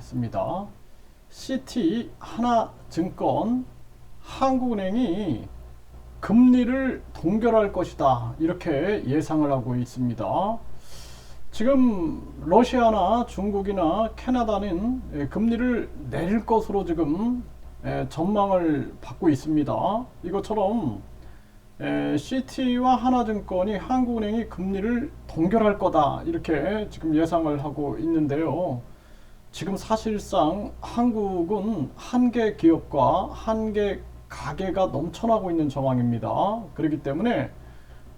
했습니다. CT 하나증권 한국은행이 금리를 동결할 것이다 이렇게 예상을 하고 있습니다. 지금 러시아나 중국이나 캐나다는 예, 금리를 내릴 것으로 지금 예, 전망을 받고 있습니다. 이것처럼 에, CT와 하나증권이 한국은행이 금리를 동결할 거다 이렇게 지금 예상을 하고 있는데요. 지금 사실상 한국은 한 개 기업과 한 개 가게가 넘쳐나고 있는 정황입니다. 그렇기 때문에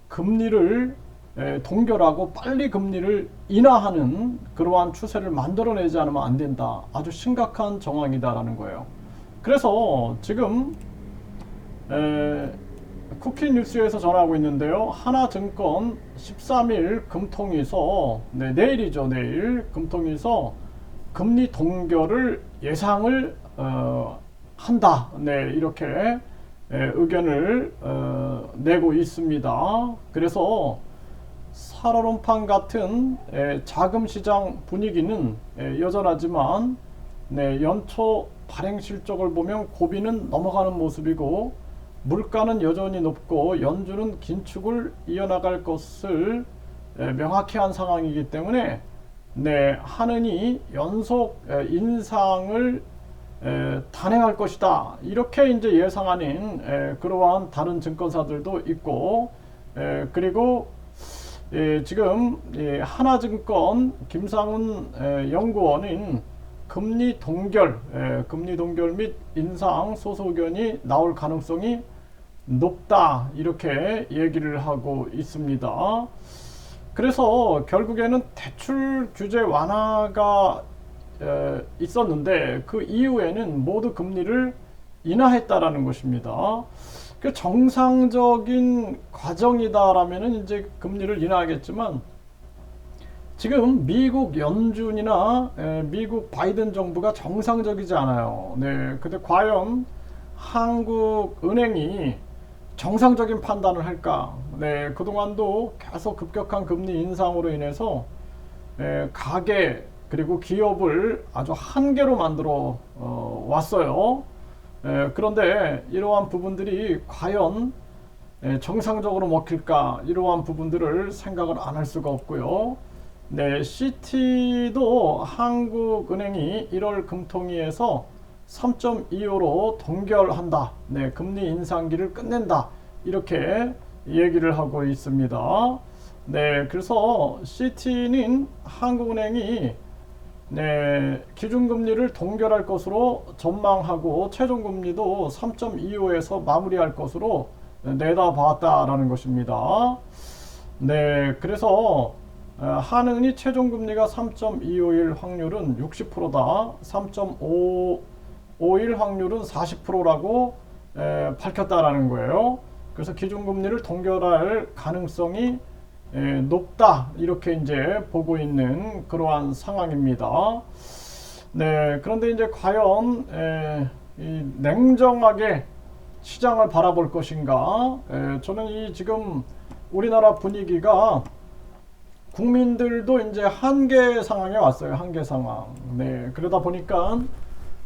금리를 에, 동결하고 빨리 금리를 인하하는 그러한 추세를 만들어내지 않으면 안 된다. 아주 심각한 정황이다라는 거예요. 그래서 지금 에, 쿠키 뉴스에서 전하고 있는데요. 하나증권 13일 금통위서 네, 내일이죠. 내일 금통위서 금리 동결을 예상을 어, 한다. 네, 이렇게 에, 의견을 어, 내고 있습니다. 그래서 살얼음판 같은 에, 자금 시장 분위기는 에, 여전하지만 네, 연초 발행 실적을 보면 고비는 넘어가는 모습이고 물가는 여전히 높고 연준은 긴축을 이어나갈 것을 에, 명확히 한 상황이기 때문에 네, 하느니 연속 에, 인상을 에, 단행할 것이다. 이렇게 이제 예상하는 에, 그러한 다른 증권사들도 있고 에, 그리고 예, 지금 예, 하나증권 김상훈 에, 연구원은 금리 동결, 에, 금리 동결 및 인상 소수 의견이 나올 가능성이 높다 이렇게 얘기를 하고 있습니다. 그래서 결국에는 대출 규제 완화가 에, 있었는데 그 이후에는 모두 금리를 인하했다라는 것입니다. 그 정상적인 과정이다라면은 이제 금리를 인하하겠지만 지금 미국 연준이나 에, 미국 바이든 정부가 정상적이지 않아요. 네, 근데 과연 한국 은행이 정상적인 판단을 할까? 네, 그동안도 계속 급격한 금리 인상으로 인해서 에, 가계 그리고 기업을 아주 한계로 만들어 어, 왔어요. 에, 그런데 이러한 부분들이 과연 에, 정상적으로 먹힐까? 이러한 부분들을 생각을 안 할 수가 없고요. 네, CT도 한국은행이 1월 금통위에서 3.25로 동결한다. 네, 금리 인상기를 끝낸다. 이렇게 얘기를 하고 있습니다. 네, 그래서 CT는 한국은행이 네, 기준금리를 동결할 것으로 전망하고 최종금리도 3.25에서 마무리할 것으로 내다봤다라는 것입니다. 네, 그래서 어, 한은이 최종금리가 3.25일 확률은 60%다. 3.5 일 확률은 40%라고 에, 밝혔다라는 거예요. 그래서 기준금리를 동결할 가능성이 에, 높다 이렇게 이제 보고 있는 그러한 상황입니다. 네, 그런데 이제 과연 에, 이 냉정하게 시장을 바라볼 것인가? 에, 저는 이 지금 우리나라 분위기가 국민들도 이제 한계 상황에 왔어요. 한계 상황. 네, 그러다 보니까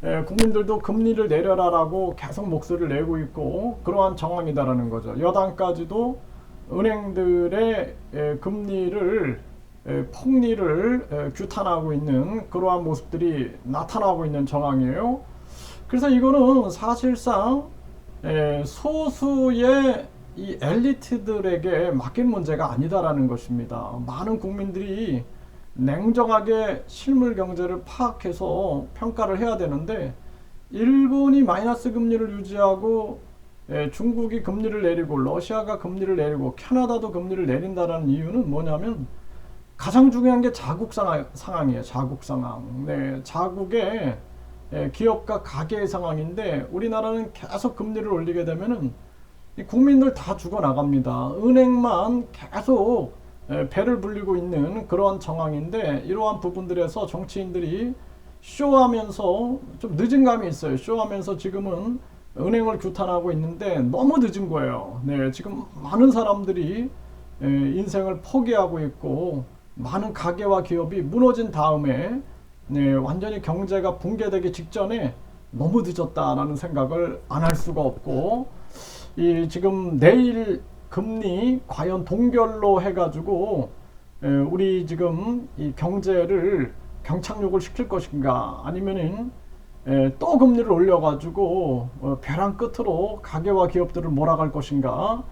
에, 국민들도 금리를 내려라라고 계속 목소리를 내고 있고 그러한 정황이다라는 거죠. 여당까지도 은행들의 에, 금리를 에, 폭리를 에, 규탄하고 있는 그러한 모습들이 나타나고 있는 정황이에요. 그래서 이거는 사실상 에, 소수의 이 엘리트들에게 맡긴 문제가 아니다라는 것입니다. 많은 국민들이 냉정하게 실물 경제를 파악해서 평가를 해야 되는데 일본이 마이너스 금리를 유지하고 예, 중국이 금리를 내리고 러시아가 금리를 내리고 캐나다도 금리를 내린다는 이유는 뭐냐면 가장 중요한 게 자국 상황, 상황이에요. 자국 상황. 네, 자국의 예, 기업과 가계의 상황인데 우리나라는 계속 금리를 올리게 되면은 이 국민들 다 죽어 나갑니다. 은행만 계속 예, 배를 불리고 있는 그런 정황인데 이러한 부분들에서 정치인들이 쇼하면서 좀 늦은 감이 있어요. 쇼하면서 지금은 은행을 규탄하고 있는데 너무 늦은 거예요. 네, 지금 많은 사람들이 예, 인생을 포기하고 있고 많은 가게와 기업이 무너진 다음에 네, 완전히 경제가 붕괴되기 직전에 너무 늦었다라는 생각을 안 할 수가 없고 이 지금 내일 금리 과연 동결로 해가지고 에, 우리 지금 이 경제를 경착륙을 시킬 것인가 아니면은 에, 또 금리를 올려가지고 어, 벼랑 끝으로 가게와 기업들을 몰아갈 것인가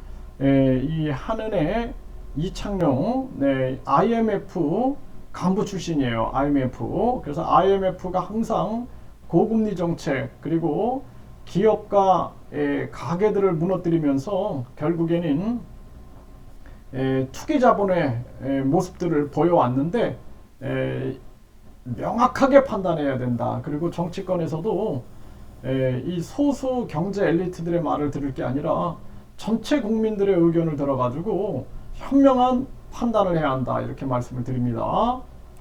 에, 이 한은의 이창용 네, IMF 간부 출신이에요. IMF. 그래서 IMF가 항상 고금리 정책 그리고 기업과 에, 가게들을 무너뜨리면서 결국에는 에, 투기 자본의 에, 모습들을 보여왔는데 에, 명확하게 판단해야 된다. 그리고 정치권에서도 에, 이 소수 경제 엘리트들의 말을 들을 게 아니라 전체 국민들의 의견을 들어가지고 현명한 판단을 해야 한다. 이렇게 말씀을 드립니다.